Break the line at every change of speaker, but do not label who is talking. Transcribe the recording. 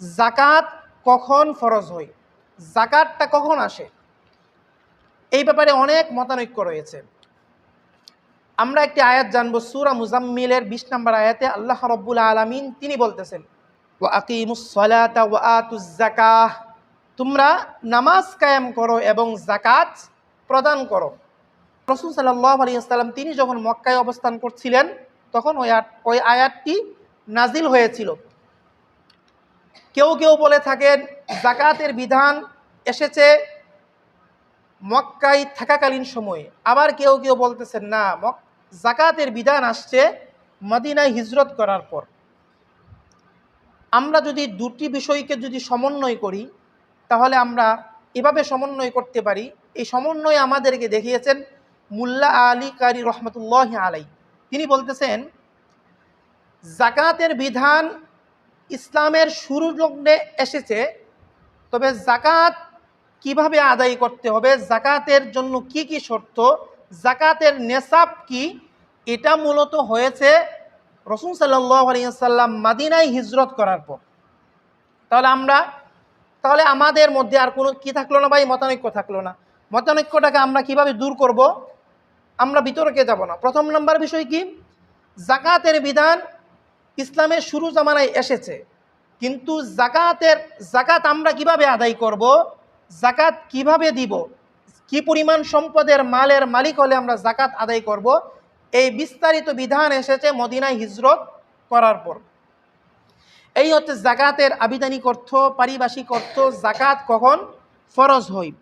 জাকাত কখন ফরজ হয়? জাকাতটা কখন আসে? এই ব্যাপারে অনেক মতানৈক্য রয়েছে। আমরা একটি আয়াত জানব, সুরা মুজাম্মিলের বিশ নম্বর আয়াতে আল্লাহ রব্বুল আলমিন তিনি বলতেছেন তোমরা নামাজ কায়েম করো এবং জাকাত প্রদান করো। রসুল সাল্লাহ আলী আসসালাম তিনি যখন মক্কায় অবস্থান করছিলেন, তখন ওই ওই আয়াতটি নাজিল হয়েছিল। কেউ কেউ বলে থাকেন, জাকাতের বিধান এসেছে মক্কায় থাকাকালীন সময়ে। আবার কেউ কেউ বলতেছেন, না, মক জাকাতের বিধান আসছে মদিনায় হিজরত করার পর। আমরা যদি দুটি বিষয়কে যদি সমন্বয় করি, তাহলে আমরা এভাবে সমন্বয় করতে পারি। এই সমন্বয় আমাদেরকে দেখিয়েছেন মুল্লা আলী কারি রহমতুল্লাহ আলাই তিনি বলতেছেন, জাকাতের বিধান ইসলামের শুরু লগ্নে এসেছে, তবে জাকাত কীভাবে আদায় করতে হবে, জাকাতের জন্য কি কি শর্ত, জাকাতের নেশাব কি, এটা মূলত হয়েছে রসুন সাল্লাম মাদিনায় হিজরত করার পর। তাহলে আমরা, তাহলে আমাদের মধ্যে আর কোনো কি থাকল না ভাই? মতানৈক্য থাকল না। মতানৈক্যটাকে আমরা কীভাবে দূর করব? আমরা বিতর্কে যাব না। প্রথম নাম্বার বিষয় কি? জাকাতের বিধান ইসলামের শুরু জামানায় এসেছে। কিন্তু জাকাতের, জাকাত আমরা কীভাবে আদায় করব? জাকাত কীভাবে দিব? কি পরিমাণ সম্পদের মালের মালিক হলে আমরা জাকাত আদায় করব? এই বিস্তারিত বিধান এসেছে মদিনায় হিজরত করার পর। এই হচ্ছে জাকাতের আবিধানিক অর্থ, পারিভাষিক অর্থ, জাকাত কখন ফরজ হয়?